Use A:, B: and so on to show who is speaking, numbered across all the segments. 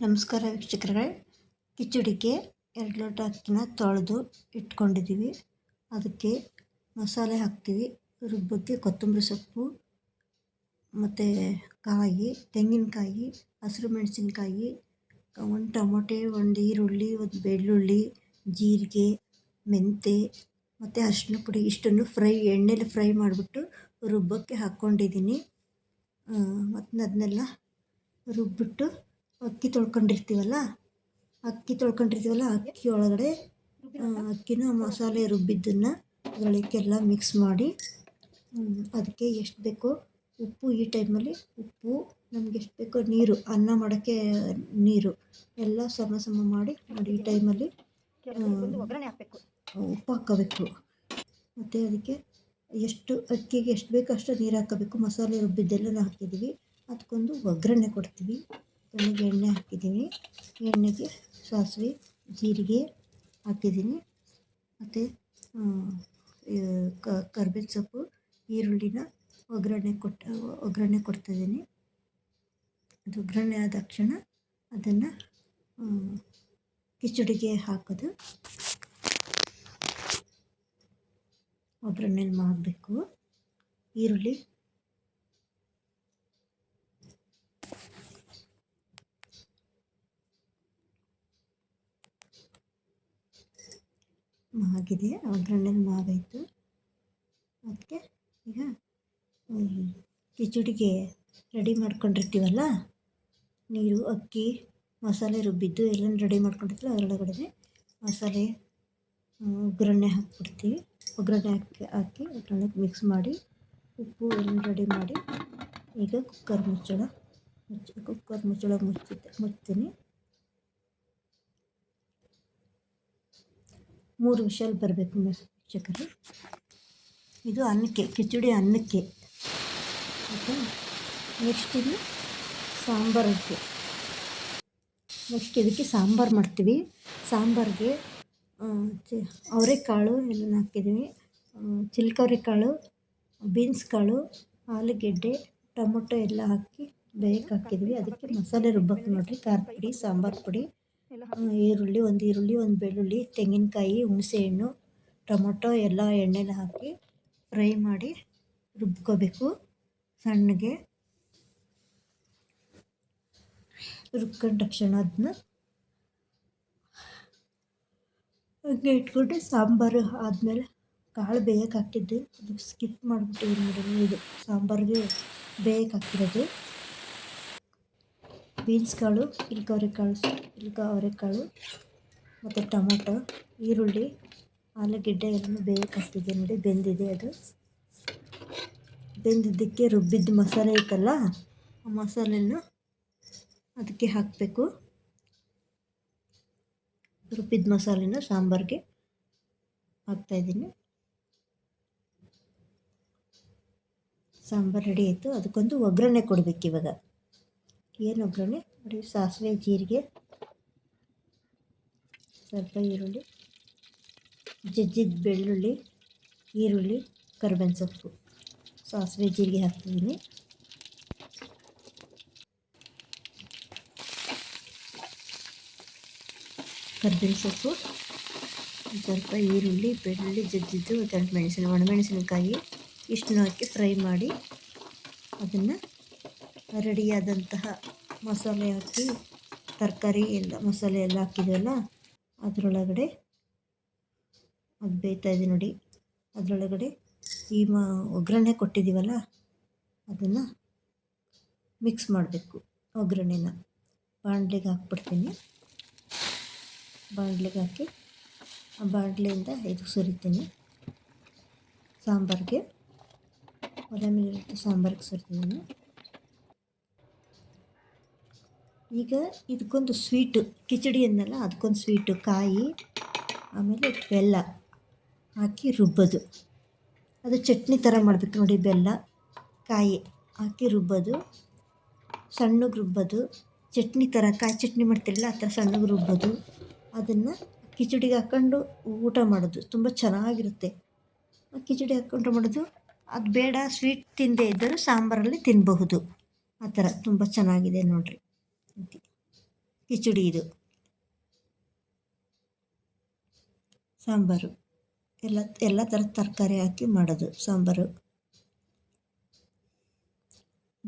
A: ನಮಸ್ಕಾರ ವೀಕ್ಷಕರೇ. ಕಿಚಡಿಗೆ ಎರಡು ಲೋಟ ಅಕ್ಕಿನ ತೊಳೆದು ಇಟ್ಕೊಂಡಿದ್ದೀವಿ. ಅದಕ್ಕೆ ಮಸಾಲೆ ಹಾಕ್ತೀವಿ. ರುಬ್ಬಕ್ಕೆ ಕೊತ್ತಂಬರಿ ಸೊಪ್ಪು, ಮತ್ತು ಕಾಯಿ, ತೆಂಗಿನಕಾಯಿ, ಹಸಿರು ಮೆಣಸಿನಕಾಯಿ ಒಂದು ಟೊಮೊಟೆ, ಒಂದು ಈರುಳ್ಳಿ, ಒಂದು ಬೆಳ್ಳುಳ್ಳಿ, ಜೀರಿಗೆ ಮೆಂತ್ಯ ಮತ್ತು ಅರಿಶಿನ ಪುಡಿ ಇಷ್ಟನ್ನು ಫ್ರೈ, ಎಣ್ಣೆಲಿ ಫ್ರೈ ಮಾಡಿಬಿಟ್ಟು ರುಬ್ಬಕ್ಕೆ ಹಾಕ್ಕೊಂಡಿದ್ದೀನಿ. ಮತ್ತು ಅದನ್ನೆಲ್ಲ ರುಬ್ಬಿಟ್ಟು ಅಕ್ಕಿ ತೊಳ್ಕೊಂಡಿರ್ತೀವಲ್ಲ? ಅಕ್ಕಿ ತೊಳ್ಕೊಂಡಿರ್ತೀವಲ್ಲ, ಅಕ್ಕಿ ಒಳಗಡೆ ಅಕ್ಕಿನ ಮಸಾಲೆ ರುಬ್ಬಿದ್ದನ್ನು ಅದರೊಳಕ್ಕೆಲ್ಲ ಮಿಕ್ಸ್ ಮಾಡಿ ಅದಕ್ಕೆ ಎಷ್ಟು ಬೇಕೋ ಉಪ್ಪು, ಈ ಟೈಮಲ್ಲಿ ಉಪ್ಪು, ನಮ್ಗೆ ಎಷ್ಟು ಬೇಕೋ ನೀರು, ಅನ್ನ ಮಾಡೋಕ್ಕೆ ನೀರು ಎಲ್ಲ ಸಮ ಸಮ ಮಾಡಿ, ನೋಡಿ ಈ ಟೈಮಲ್ಲಿ
B: ಹಾಕಬೇಕು
A: ಉಪ್ಪು ಹಾಕೋಬೇಕು. ಮತ್ತು ಅದಕ್ಕೆ ಎಷ್ಟು ಅಕ್ಕಿಗೆ ಎಷ್ಟು ಬೇಕೋ ಅಷ್ಟು ನೀರು ಹಾಕಬೇಕು. ಮಸಾಲೆ ರುಬ್ಬಿದ್ದೆಲ್ಲ ಹಾಕಿದ್ದೀವಿ. ಅದಕ್ಕೊಂದು ಒಗ್ಗರಣೆ ಕೊಡ್ತೀವಿ. ಕಣ್ಣಿಗೆ ಎಣ್ಣೆ ಹಾಕಿದ್ದೀನಿ. ಎಣ್ಣೆಗೆ ಸಾಸಿವೆ, ಜೀರಿಗೆ ಹಾಕಿದ್ದೀನಿ. ಮತ್ತು ಕರ್ಬೇವಿನ ಸೊಪ್ಪು, ಈರುಳ್ಳಿನ ಒಗ್ಗರಣೆ ಕೊಟ್ಟ, ಒಗ್ಗರಣೆ ಕೊಡ್ತಾಯಿದ್ದೀನಿ ಅದು ಒಗ್ಗರಣೆ ಆದ ತಕ್ಷಣ ಅದನ್ನು ಕಿಚಡಿಗೆ ಹಾಕೋದು. ಒಗ್ಗರಣೆಯಲ್ಲಿ ಮಾಡಬೇಕು. ಈರುಳ್ಳಿ ಮಾಗಿದೆ ಒಗ್ಗರಣೆ ಮಾಗಾಯಿತು ಅದಕ್ಕೆ ಈಗ ಕಿಚಡಿಗೆ ರೆಡಿ ಮಾಡ್ಕೊಂಡಿರ್ತೀವಲ್ಲ? ನೀರು, ಅಕ್ಕಿ, ಮಸಾಲೆ ರುಬ್ಬಿದ್ದು ಎಲ್ಲ ರೆಡಿ ಮಾಡ್ಕೊಂಡಿರ್ತೀವಿ ಅದರೊಳಗಡೆ ಮಸಾಲೆ ಒಗ್ಗರಣೆ ಹಾಕ್ಬಿಡ್ತೀವಿ. ಒಗ್ಗರಣೆ ಹಾಕಿ ಹಾಕಿ ಒಗ್ಗರಣೆಗೆ ಮಿಕ್ಸ್ ಮಾಡಿ, ಉಪ್ಪು ಎಲ್ಲ ರೆಡಿ ಮಾಡಿ, ಈಗ ಕುಕ್ಕರ್ ಮುಚ್ಚಳ, ಮುಚ್ಚ ಕುಕ್ಕರ್ ಮುಚ್ಚಳ ಮುಚ್ಚಿ ಮುಚ್ತೀನಿ ಮೂರು ವಿಷಲ್ ಬರಬೇಕು ವೀಕ್ಷಕರೇ. ಇದು ಅನ್ನಕ್ಕೆ, ಕಿಚಡಿ ಅನ್ನಕ್ಕೆ. ಓಕೆ? ನೆಕ್ಸ್ಟ್ ಇದು ಸಾಂಬಾರಕ್ಕೆ ನೆಕ್ಸ್ಟ್ ಇದಕ್ಕೆ ಸಾಂಬಾರು ಮಾಡ್ತೀವಿ. ಸಾಂಬಾರಿಗೆ ಅವರೆಕಾಳು ಎಲ್ಲ ಹಾಕಿದ್ದೀವಿ ಚಿಲ್ಕವರೆಕಾಳು ಬೀನ್ಸ್ ಕಾಳು ಆಲೂಗೆಡ್ಡೆ, ಟೊಮೊಟೊ ಎಲ್ಲ ಹಾಕಿ ಬೇಯಕ್ಕೆ ಹಾಕಿದ್ವಿ. ಅದಕ್ಕೆ ಮಸಾಲೆ ರುಬ್ಬಕ್ಕೆ ನೋಡಿರಿ. ಖಾರ ಪುಡಿ, ಸಾಂಬಾರು ಪುಡಿ. ಈರುಳ್ಳಿ, ಒಂದು ಈರುಳ್ಳಿ, ಒಂದು ಬೆಳ್ಳುಳ್ಳಿ, ತೆಂಗಿನಕಾಯಿ ಹುಣಸೆಹಣ್ಣು ಟೊಮೊಟೊ, ಎಲ್ಲ ಎಣ್ಣೆಲಿ ಹಾಕಿ ಫ್ರೈ ಮಾಡಿ ರುಬ್ಕೋಬೇಕು ಸಣ್ಣಗೆ. ರುಬ್ಕೊಂಡ ತಕ್ಷಣ ಅದನ್ನ ಹಂಗೆ ಇಟ್ಕೊಂಡು ಸಾಂಬಾರು ಆದಮೇಲೆ ಕಾಳು ಬೇಯಕ್ಕೆ ಹಾಕಿದ್ದೆ ಸ್ಕಿಪ್ ಮಾಡಿಬಿಟ್ಟು ಇದು ಸಾಂಬಾರಿಗೆ ಬೇಯಕ್ಕೆ ಬೀನ್ಸ್ ಕಾಳು ಇಲ್ಕ ಅವರೆಕಾಳು ಇಲ್ಕ ಅವರೆಕಾಳು ಮತ್ತು ಟೊಮೊಟೊ, ಈರುಳ್ಳಿ, ಆಲೂಗೆಡ್ಡೆ ಎಲ್ಲ ಬೇಯಕ್ಕೆ ಹಾಕ್ತಿದ್ದೆ ನೋಡಿ, ಬೆಂದಿದೆ ಅದು. ಬೆಂದಿದ್ದಕ್ಕೆ ರುಬ್ಬಿದ್ದು ಮಸಾಲೆ ಐತಲ್ಲ, ಆ ಮಸಾಲೆನ ಅದಕ್ಕೆ ಹಾಕಬೇಕು. ರುಬ್ಬಿದ ಮಸಾಲೆನ ಸಾಂಬಾರಿಗೆ ಹಾಕ್ತಾಯಿದ್ದೀನಿ. ಸಾಂಬಾರು ರೆಡಿ ಆಯಿತು. ಅದಕ್ಕೊಂದು ಒಗ್ಗರಣೆ ಕೊಡಬೇಕು ಇವಾಗ ಏನು ಒಗ್ಗರಣೆ? ನೋಡಿ, ಸಾಸಿವೆ ಜೀರಿಗೆ, ಸ್ವಲ್ಪ ಈರುಳ್ಳಿ, ಜಜ್ಜಿದ ಬೆಳ್ಳುಳ್ಳಿ, ಈರುಳ್ಳಿ, ಕರ್ಬೇವಿನ ಸೊಪ್ಪು. ಸಾಸಿವೆ ಜೀರಿಗೆ ಹಾಕ್ತಿದ್ದೀನಿ. ಕರ್ಬೇವಿನ ಸೊಪ್ಪು, ಸ್ವಲ್ಪ ಈರುಳ್ಳಿ, ಬೆಳ್ಳುಳ್ಳಿ ಜಜ್ಜಿದ್ದು ದಂಟು ಮೆಣಸಿನ, ಒಣಮೆಣಸಿನಕಾಯಿ ಇಷ್ಟನ್ನು ಹಾಕಿ ಫ್ರೈ ಮಾಡಿ ಅದನ್ನು ರೆಡಿಯಾದಂತಹ ಮಸಾಲೆ ಹಾಕಿ ತರಕಾರಿ ಎಲ್ಲ ಮಸಾಲೆ ಎಲ್ಲ ಹಾಕಿದ್ವಲ್ಲ, ಅದರೊಳಗಡೆ ಅದು ಬೇಯ್ತಾ ಇದೆ ನೋಡಿ. ಅದರೊಳಗಡೆ ಈ ಮ ಒಗ್ಗರಣೆ ಕೊಟ್ಟಿದ್ದೀವಲ್ಲ, ಅದನ್ನು ಮಿಕ್ಸ್ ಮಾಡಬೇಕು ಒಗ್ಗರಣೆನ. ಬಾಣಲೆಗೆ ಹಾಕ್ಬಿಡ್ತೀನಿ. ಬಾಂಡ್ಲಿಗೆ ಹಾಕಿ ಆ ಬಾಣಲೆಯಿಂದ ಇದು ಸುರಿತೀನಿ. ಸಾಂಬಾರಿಗೆ. ಒಲೆ ಮೇಲೆ ಸಾಂಬಾರಿಗೆ ಸುರಿತೀನಿ. ಈಗ ಇದಕ್ಕೊಂದು ಸ್ವೀಟು ಕಿಚಡಿ ಅನ್ನಲ್ಲ ಅದಕ್ಕೊಂದು ಸ್ವೀಟು ಕಾಯಿ, ಆಮೇಲೆ ಬೆಲ್ಲ ಹಾಕಿ ರುಬ್ಬೋದು. ಅದು ಚಟ್ನಿ ಥರ ಮಾಡಬೇಕು ನೋಡಿ ಬೆಲ್ಲ, ಕಾಯಿ ಹಾಕಿ ರುಬ್ಬೋದು. ಸಣ್ಣಗೆ ರುಬ್ಬೋದು. ಚಟ್ನಿ ಥರ ಕಾಯಿ ಚಟ್ನಿ ಮಾಡ್ತಿರಲ್ಲ, ಆ ಥರ ಸಣ್ಣಗೆ ರುಬ್ಬೋದು. ಅದನ್ನು ಕಿಚಡಿಗೆ ಹಾಕ್ಕೊಂಡು ಊಟ ಮಾಡೋದು ತುಂಬ ಚೆನ್ನಾಗಿರುತ್ತೆ. ಕಿಚಡಿ ಹಾಕ್ಕೊಂಡು ಮಾಡೋದು, ಅದು ಬೇಡ ಸ್ವೀಟ್ ತಿಂದೇ ಇದ್ದರೂ ಸಾಂಬಾರಲ್ಲಿ ತಿನ್ನಬಹುದು ಆ ಥರ ತುಂಬ ಚೆನ್ನಾಗಿದೆ ನೋಡಿರಿ. ಕಿಚಡಿ ಇದು. ಸಾಂಬಾರು. ಎಲ್ಲ ಎಲ್ಲ ಥರದ ತರಕಾರಿ ಹಾಕಿ ಮಾಡೋದು ಸಾಂಬಾರು.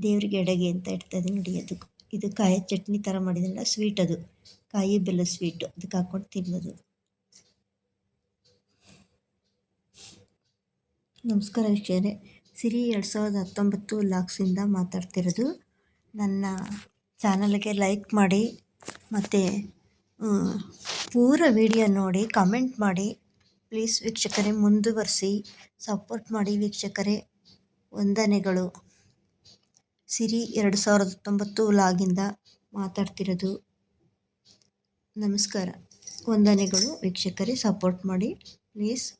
A: ದೇವರಿಗೆ ಅಡುಗೆ ಅಂತ ಇಡ್ತಾಯಿದ್ದೀನಿ ನೋಡಿ ಅದು. ಇದು ಕಾಯಿ ಚಟ್ನಿ ಥರ ಮಾಡಿದ್ರಲ್ಲ ಸ್ವೀಟ್ ಅದು. ಕಾಯಿ ಬೆಲ್ಲ ಸ್ವೀಟು ಅದಕ್ಕೆ ಹಾಕ್ಕೊಂಡು ತಿನ್ನೋದು. ನಮಸ್ಕಾರ ವೀಕ್ಷಕರೇ. ಸಿರಿ ಎರಡು ಸಾವಿರದ ಹತ್ತೊಂಬತ್ತು ಲಾಕ್ಸಿಂದ ಮಾತಾಡ್ತಿರೋದು ನನ್ನ ಚಾನಲ್ಗೆ ಲೈಕ್ ಮಾಡಿ ಮತ್ತು ಪೂರ ವಿಡಿಯೋ ನೋಡಿ, ಕಮೆಂಟ್ ಮಾಡಿ. ಪ್ಲೀಸ್ ವೀಕ್ಷಕರೇ, ಮುಂದುವರಿಸಿ. ಸಪೋರ್ಟ್ ಮಾಡಿ ವೀಕ್ಷಕರೇ. ವಂದನೆಗಳು. ಸಿರಿ ಎರಡು ಸಾವಿರದ ಹತ್ತೊಂಬತ್ತು ಲಾಗಿಂದ ಮಾತಾಡ್ತಿರೋದು. ನಮಸ್ಕಾರ. ವಂದನೆಗಳು ವೀಕ್ಷಕರೇ, ಸಪೋರ್ಟ್ ಮಾಡಿ. ಪ್ಲೀಸ್